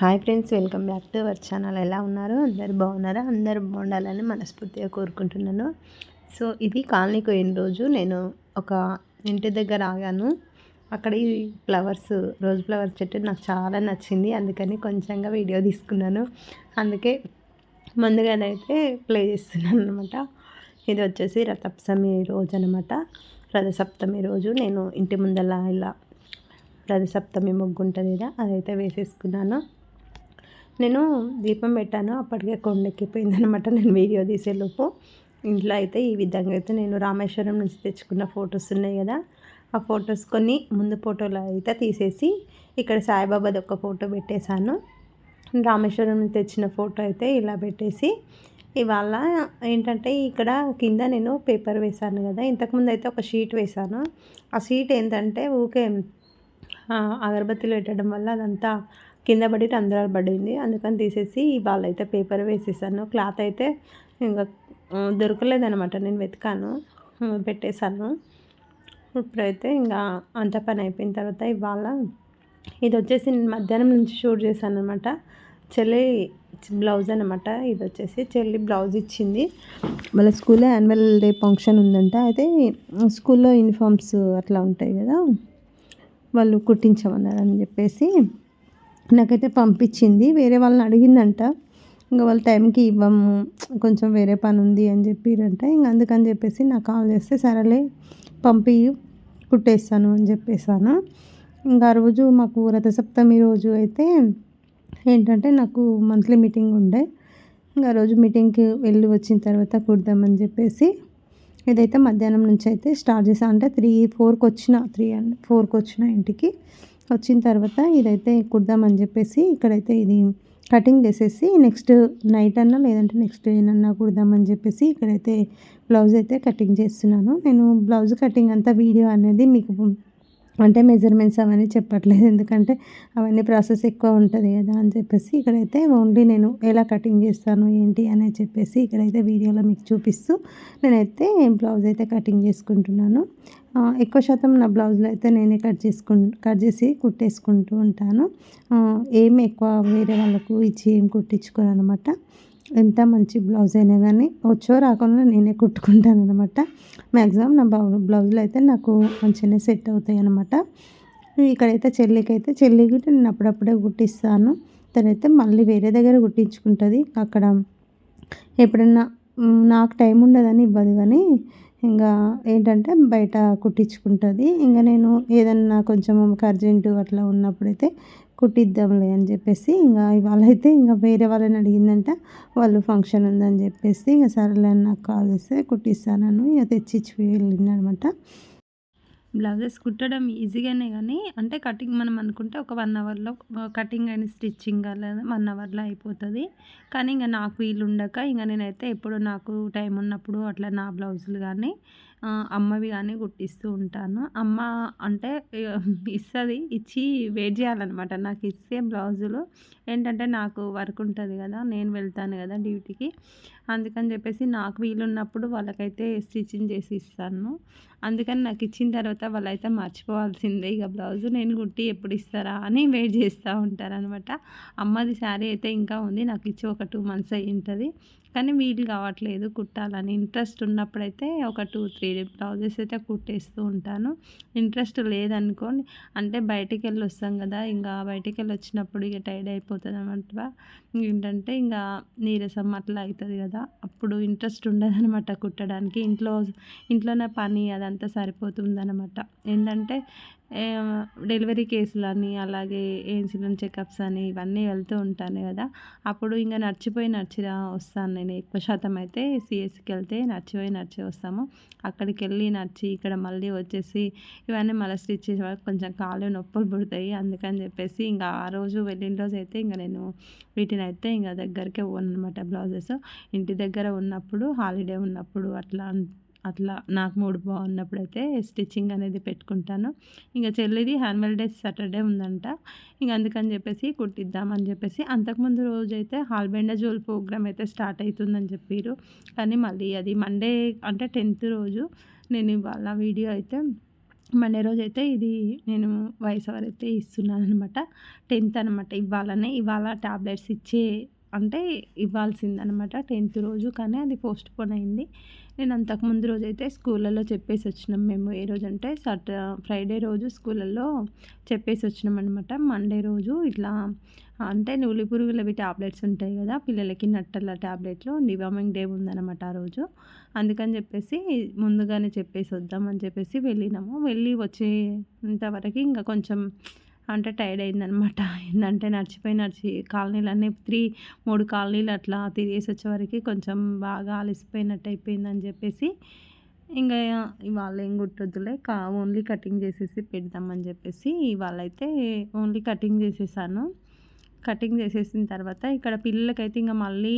Hi friends welcome back to our channel. ఎలా ఉన్నారు? అందరు బాగున్నారా? అందరు బాగుండాలని మనస్ఫూర్తిగా కోరుకుంటున్నాను. సో ఇది కాలనీకి పోయిన రోజు నేను ఒక ఇంటి దగ్గర ఆగాను. అక్కడ ఈ ఫ్లవర్స్ రోజ్ ఫ్లవర్స్ చెట్టు నాకు చాలా నచ్చింది. అందుకని కొంచెంగా వీడియో తీసుకున్నాను. అందుకే ముందుగానైతే ప్లే చేస్తున్నాను అనమాట ఇది వచ్చేసి రథసప్తమి రోజు అనమాట రథసప్తమి రోజు నేను ఇంటి ముందల ఇలా రథసప్తమి ముగ్గు ఉంటుంది కదా అదైతే వేసేసుకున్నాను. నేను దీపం పెట్టాను. అప్పటికే కొండెక్కిపోయింది అనమాట నేను వీడియో తీసేలోపు ఇంట్లో అయితే ఈ విధంగా అయితే నేను రామేశ్వరం నుంచి తెచ్చుకున్న ఫొటోస్ ఉన్నాయి కదా. ఆ ఫొటోస్ కొన్ని ముందు ఫోటోలు అయితే తీసేసి ఇక్కడ సాయిబాబాది ఒక ఫోటో పెట్టేశాను. రామేశ్వరం నుంచి తెచ్చిన ఫోటో అయితే ఇలా పెట్టేసి ఇవాళ ఏంటంటే ఇక్కడ కింద నేను పేపర్ వేశాను కదా. ఇంతకుముందు అయితే ఒక షీట్ వేశాను. ఆ షీట్ ఏంటంటే ఊకే అగరబత్తిలు పెట్టడం వల్ల అదంతా కింద పడి రంధ్రాలు పడింది. అందుకని తీసేసి వాళ్ళైతే పేపర్ వేసేసాను. క్లాత్ అయితే ఇంకా దొరకలేదనమాట నేను వెతికాను పెట్టేశాను. ఇప్పుడైతే ఇంకా అంత పని అయిపోయిన తర్వాత ఇవాళ ఇది వచ్చేసి నేను మధ్యాహ్నం నుంచి షూట్ చేశాను అనమాట చెల్లి బ్లౌజ్ అనమాట ఇది వచ్చేసి చెల్లి బ్లౌజ్ ఇచ్చింది. వాళ్ళ స్కూల్లో యాన్యువల్ డే ఫంక్షన్ ఉందంట. అయితే స్కూల్లో యూనిఫామ్స్ అట్లా ఉంటాయి కదా వాళ్ళు కుట్టించమన్నారని చెప్పేసి నాకైతే పంపించింది. వేరే వాళ్ళని అడిగిందంట. ఇంకా వాళ్ళ టైంకి ఇవ్వము కొంచెం వేరే పని ఉంది అని చెప్పిరంట. ఇంకా అందుకని చెప్పేసి నాకు కాల్ చేస్తే సరేలే పంపి కుట్టేస్తాను అని చెప్పేసాను. ఇంకా ఆ రోజు మాకు రథసప్తమి రోజు అయితే ఏంటంటే నాకు మంత్లీ మీటింగ్ ఉండే. ఇంకా రోజు మీటింగ్కి వెళ్ళి వచ్చిన తర్వాత కుడదామని చెప్పేసి ఇదైతే మధ్యాహ్నం నుంచి అయితే స్టార్ట్ చేసాను అంటే త్రీ ఫోర్కి వచ్చిన త్రీ అండ్ ఫోర్కి వచ్చిన ఇంటికి. వచ్చిన తర్వాత ఇదైతే కుడదామని చెప్పేసి ఇక్కడైతే ఇది కటింగ్ చేసేసి నెక్స్ట్ నైట్ అన్నా లేదంటే నెక్స్ట్ డే అన్నా కుడదామని చెప్పేసి ఇక్కడైతే బ్లౌజ్ అయితే కటింగ్ చేస్తున్నాను. నేను బ్లౌజ్ కటింగ్ అంతా వీడియో అనేది మీకు అంటే మెజర్మెంట్స్ అవన్నీ చెప్పట్లేదు. ఎందుకంటే అవన్నీ ప్రాసెస్ ఎక్కువ ఉంటుంది కదా అని చెప్పేసి ఇక్కడైతే ఓన్లీ నేను ఎలా కటింగ్ చేస్తాను ఏంటి అని చెప్పేసి ఇక్కడైతే వీడియోలో మీకు చూపిస్తూ నేనైతే బ్లౌజ్ అయితే కటింగ్ చేసుకుంటున్నాను. ఎక్కువ శాతం నా బ్లౌజులు అయితే నేనే కట్ చేసుకు కట్ చేసి కుట్టేసుకుంటూ ఉంటాను. ఏం ఎక్కువ వేరే వాళ్ళకు ఇచ్చి ఏం కుట్టించుకోను అనమాట ఎంత మంచి బ్లౌజ్ అయినా కానీ వచ్చో రాకుండా నేనే కుట్టుకుంటాను అనమాట మ్యాక్సిమం నా బ్లౌజులు అయితే నాకు మంచిగానే సెట్ అవుతాయి అనమాట ఇక్కడైతే చెల్లికి అయితే కూడా నేను అప్పుడప్పుడే కుట్టిస్తాను. తనైతే మళ్ళీ వేరే దగ్గర కుట్టించుకుంటుంది. అక్కడ ఎప్పుడన్నా నాకు టైం ఉండదని ఇవ్వదు కానీ ఇంకా ఏంటంటే బయట కుట్టించుకుంటుంది. ఇంకా నేను ఏదన్నా కొంచెం అర్జెంటు అట్లా ఉన్నప్పుడైతే కుట్టిద్దాంలే అని చెప్పేసి ఇంకా ఇవాళ అయితే ఇంకా వేరే వాళ్ళని అడిగిందంట వాళ్ళు ఫంక్షన్ ఉందని చెప్పేసి ఇంకా సరేలే నాకు కాల్ చేస్తే కుట్టిస్తానని. ఇక తెచ్చిచ్చి వెళ్ళింది అనమాట బ్లౌజెస్ కుట్టడం ఈజీగానే కానీ అంటే కటింగ్ మనం అనుకుంటే ఒక వన్ అవర్లో కటింగ్ అండ్ స్టిచ్చింగ్ అలా వన్ అవర్లో అయిపోతుంది. కానీ ఇంకా నాకు వీలు ఉండక ఇంకా నేనైతే ఎప్పుడు నాకు టైం ఉన్నప్పుడు అట్లా నా బ్లౌజులు కానీ అమ్మవి కానీ కుట్టిస్తూ ఉంటాను. అమ్మ అంటే ఇస్తుంది ఇచ్చి వెయిట్ చేయాలన్నమాట. నాకు ఇస్తే బ్లౌజులు ఏంటంటే నాకు వర్క్ ఉంటుంది కదా నేను వెళ్తాను కదా డ్యూటీకి. అందుకని చెప్పేసి నాకు వీలున్నప్పుడు వాళ్ళకైతే స్టిచ్చింగ్ చేసి ఇస్తాను. అందుకని నాకు ఇచ్చిన తర్వాత వాళ్ళైతే మర్చిపోవాల్సిందే ఇక బ్లౌజ్ నేను కుట్టి ఎప్పుడు ఇస్తారా అని వెయిట్ చేస్తూ ఉంటారనమాట అమ్మది శారీ అయితే ఇంకా ఉంది నాకు ఇచ్చి ఒక టూ మంత్స్ అయ్యి ఉంటుంది. కానీ వీలు కావట్లేదు కుట్టాలని. ఇంట్రెస్ట్ ఉన్నప్పుడైతే ఒక టూ త్రీ బ్లౌజెస్ అయితే కుట్టేస్తూ ఉంటాను. ఇంట్రెస్ట్ లేదనుకోండి. అంటే బయటికి వెళ్ళి వస్తాం కదా ఇంకా బయటికి వెళ్ళి వచ్చినప్పుడు ఇక టైర్డ్ అయిపోతుంది అనమాట ఏంటంటే ఇంకా నీరసం అట్లా అవుతుంది కదా అప్పుడు ఇంట్రెస్ట్ ఉండదనమాట కుట్టడానికి. ఇంట్లో ఇంట్లోనే పని అదంతా సరిపోతుందనమాట ఏంటంటే డెలివరీ కేసులని అలాగే ఇన్సులిన్ చెకప్స్ అని ఇవన్నీ వెళ్తూ ఉంటాను కదా. అప్పుడు ఇంకా నడిచిపోయి నడిచిరా వస్తాను నేను. ఎక్కువ శాతం అయితే సిఎస్సికి వెళ్తే నడిచిపోయి నడిచి వస్తాము. అక్కడికి వెళ్ళి నడిచి ఇక్కడ మళ్ళీ వచ్చేసి ఇవన్నీ మళ్ళీ స్టిచ్ చేసే వరకు కొంచెం కాళ్ళు నొప్పులు పుడతాయి అందుకని చెప్పేసి ఇంకా ఆ రోజు వెళ్ళిన రోజు అయితే ఇంకా నేను వీటిని అయితే ఇంకా దగ్గరికే పోను అనమాట బ్లౌజెస్. ఇంటి దగ్గర ఉన్నప్పుడు హాలిడే ఉన్నప్పుడు అట్లా అట్లా నాకు మూడు బాగున్నప్పుడు అయితే స్టిచ్చింగ్ అనేది పెట్టుకుంటాను. ఇంకా చెల్లిది హ్యాన్యువల్ డే సాటర్డే ఉందంట. ఇంక అందుకని చెప్పేసి కుట్టిద్దామని చెప్పేసి అంతకుముందు రోజు అయితే హాల్బెండ జోల్ ప్రోగ్రామ్ అయితే స్టార్ట్ అవుతుందని చెప్పారు కానీ మళ్ళీ అది మండే అంటే టెన్త్ రోజు నేను ఇవాళ వీడియో అయితే మండే రోజు అయితే ఇది నేను వయసు అయితే ఇస్తున్నాను అనమాట టెన్త్ అనమాట ఇవ్వాలని. ఇవాళ ట్యాబ్లెట్స్ ఇచ్చే అంటే ఇవ్వాల్సిందనమాట టెన్త్ రోజు కానీ అది పోస్ట్ పోన్ అయింది. నేను అంతకుముందు రోజు అయితే స్కూళ్ళల్లో చెప్పేసి వచ్చినాం మేము. ఏ రోజు అంటే సట్ ఫ్రైడే రోజు స్కూళ్ళల్లో చెప్పేసి వచ్చినాం అనమాట మండే రోజు ఇట్లా అంటే నులి పురుగులవి ట్యాబ్లెట్స్ ఉంటాయి కదా పిల్లలకి నట్టల ట్యాబ్లెట్లు డివామింగ్ డే ఉందన్నమాట ఆ రోజు. అందుకని చెప్పేసి ముందుగానే చెప్పేసి వద్దామని చెప్పేసి వెళ్ళినాము. వెళ్ళి వచ్చేంతవరకు ఇంకా కొంచెం అంటే టైర్డ్ అయిందనమాట ఏంటంటే నడిచిపోయి నడిచి కాలనీలు అన్నీ త్రీ మూడు కాలనీలు అట్లా తిరిగేసి వచ్చేవరకు కొంచెం బాగా అలసిపోయినట్టు అయిపోయిందని చెప్పేసి ఇంకా ఇవాళ ఏం కుట్టొద్దులే కా ఓన్లీ కటింగ్ చేసేసి పెడదామని చెప్పేసి ఇవాళ అయితే ఓన్లీ కటింగ్ చేసేసాను. కటింగ్ చేసేసిన తర్వాత ఇక్కడ పిల్లలకైతే ఇంకా మళ్ళీ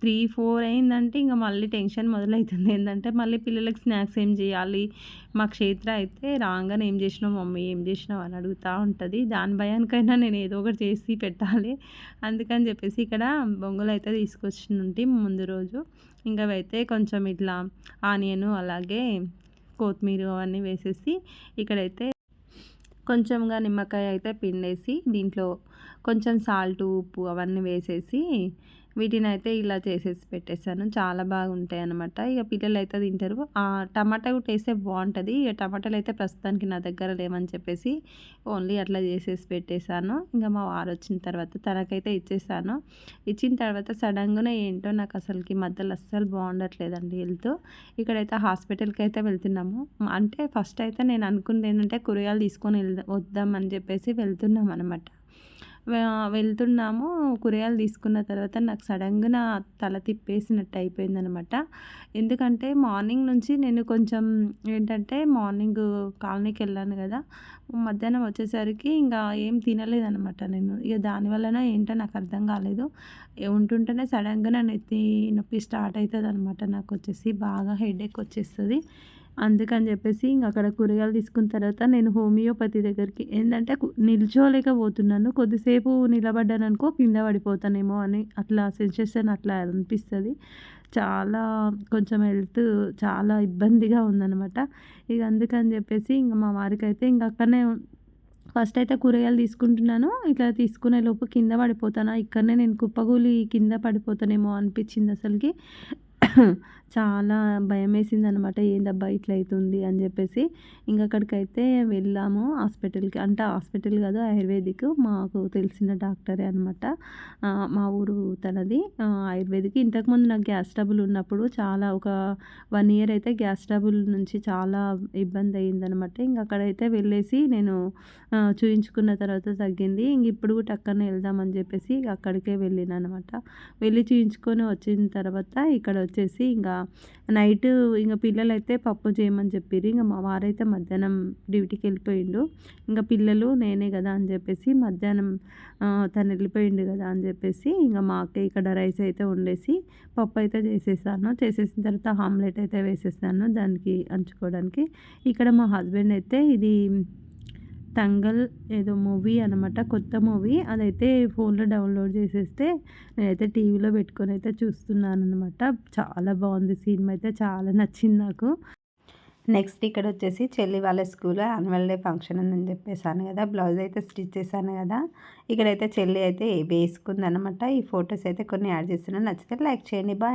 త్రీ ఫోర్ అయిందంటే ఇంకా మళ్ళీ టెన్షన్ మొదలవుతుంది ఏంటంటే మళ్ళీ పిల్లలకి స్నాక్స్ ఏం చేయాలి? మా క్షేత్ర అయితే రాగానే ఏం చేసినావు మమ్మీ? ఏం చేసినావు అని అడుగుతూ ఉంటుంది. దాని భయానికైనా నేను ఏదో ఒకటి చేసి పెట్టాలి. అందుకని చెప్పేసి ఇక్కడ బొంగులు అయితే తీసుకొచ్చి ముందు రోజు. ఇంకా అయితే కొంచెం ఇట్లా ఆనియన్ అలాగే కొత్తిమీర అవన్నీ వేసేసి ఇక్కడైతే కొంచెంగా నిమ్మకాయ అయితే పిండేసి దీంట్లో కొంచెం సాల్ట్ ఉప్పు అవన్నీ వేసేసి వీటిని అయితే ఇలా చేసేసి పెట్టేశాను. చాలా బాగుంటాయి అనమాట ఇక పిల్లలు అయితే తింటారు. టమాటా కూడా వేస్తే బాగుంటుంది. ఇక టమాటాలు అయితే ప్రస్తుతానికి నా దగ్గర లేవని చెప్పేసి ఓన్లీ అట్లా చేసేసి పెట్టేశాను. ఇంకా మా వారు వచ్చిన తర్వాత తనకైతే ఇచ్చేసాను ఇచ్చిన తర్వాత సడన్గా ఏంటో నాకు అసలుకి మధ్యలో అస్సలు బాగుండట్లేదండి వెళ్తూ ఇక్కడైతే హాస్పిటల్కి అయితే వెళ్తున్నాము. అంటే ఫస్ట్ అయితే నేను అనుకుంది ఏంటంటే కూరగాయలు తీసుకొని వెళ్దాం వద్దామని చెప్పేసి వెళ్తున్నాం అనమాట వెళ్తున్నాము. కూరగాయలు తీసుకున్న తర్వాత నాకు సడన్గా తల తిప్పేసినట్టు అయిపోయిందనమాట ఎందుకంటే మార్నింగ్ నుంచి నేను కొంచెం ఏంటంటే మార్నింగ్ కాలనీకి వెళ్ళాను కదా. మధ్యాహ్నం వచ్చేసరికి ఇంకా ఏం తినలేదనమాట నేను. ఇక దానివల్లన ఏంటో నాకు అర్థం కాలేదు. ఉంటుంటేనే సడన్గా నా నెత్తి నొప్పి స్టార్ట్ అవుతుంది అనమాట నాకు వచ్చేసి బాగా హెడేక్ వచ్చేస్తుంది. అందుకని చెప్పేసి ఇంక అక్కడ కూరగాయలు తీసుకున్న తర్వాత నేను హోమియోపతి దగ్గరికి ఏంటంటే నిల్చోలేకపోతున్నాను. కొద్దిసేపు నిలబడ్డాను అనుకో కింద పడిపోతానేమో అని అట్లా సెన్సేషన్ అట్లా అనిపిస్తుంది. చాలా కొంచెం హెల్త్ చాలా ఇబ్బందిగా ఉందనమాట ఇక అందుకని చెప్పేసి ఇంకా మా వారికి అయితే ఇంక అక్కడనే ఫస్ట్ అయితే కూరగాయలు తీసుకుంటున్నాను. ఇట్లా తీసుకునే లోపు కింద పడిపోతానా ఇక్కడనే నేను కుప్పగూలి కింద పడిపోతానేమో అనిపించింది అసలుకి. చాలా భయం వేసింది అనమాట ఏందబ్బా ఇట్లా అవుతుంది అని చెప్పేసి. ఇంకా అక్కడికైతే వెళ్ళాము హాస్పిటల్కి. అంటే హాస్పిటల్ కాదు ఆయుర్వేదిక్. మాకు తెలిసిన డాక్టరే అనమాట. మా ఊరు తనది. ఆయుర్వేదిక్. ఇంతకుముందు నాకు గ్యాస్ ట్రబుల్ ఉన్నప్పుడు చాలా ఒక వన్ ఇయర్ అయితే గ్యాస్ ట్రబుల్ నుంచి చాలా ఇబ్బంది అయ్యిందనమాట ఇంక అక్కడైతే వెళ్ళేసి నేను చూయించుకున్న తర్వాత తగ్గింది. ఇంక ఇప్పుడు కూడా అక్కడనే వెళ్దామని చెప్పేసి అక్కడికే వెళ్ళిన అనమాట వెళ్ళి చూయించుకొని వచ్చిన తర్వాత ఇక్కడ వచ్చేసి ఇంకా నైట్ ఇంకా పిల్లలు అయితే పప్పు చేయమని చెప్పిర్రు. ఇంకా మా వారైతే మధ్యాహ్నం డ్యూటీకి వెళ్ళిపోయిండు. ఇంకా పిల్లలు నేనే కదా అని చెప్పేసి మధ్యాహ్నం తను వెళ్ళిపోయిండు కదా అని చెప్పేసి ఇంకా మాకే ఇక్కడ రైస్ అయితే వండేసి పప్పు అయితే చేసేసాను. చేసేసిన తర్వాత ఆమ్లెట్ అయితే వేసేసాను దానికి అంచుకోవడానికి. ఇక్కడ మా హస్బెండ్ అయితే ఇది తంగల్ ఏదో మూవీ అనమాట కొత్త మూవీ. అదైతే ఫోన్లో డౌన్లోడ్ చేసేస్తే నేనైతే టీవీలో పెట్టుకొని అయితే చూస్తున్నాను అనమాట చాలా బాగుంది సినిమా అయితే చాలా నచ్చింది నాకు. నెక్స్ట్ ఇక్కడ వచ్చేసి చెల్లి వాళ్ళ స్కూల్లో యాన్యువల్ డే ఫంక్షన్ ఉందని చెప్పేసాను కదా బ్లౌజ్ అయితే స్టిచ్ చేశాను కదా. ఇక్కడైతే చెల్లి అయితే వేసుకుందనమాట ఈ ఫొటోస్ అయితే కొన్ని యాడ్ చేస్తున్నాను నచ్చితే లైక్ చేయండి. బాయ్.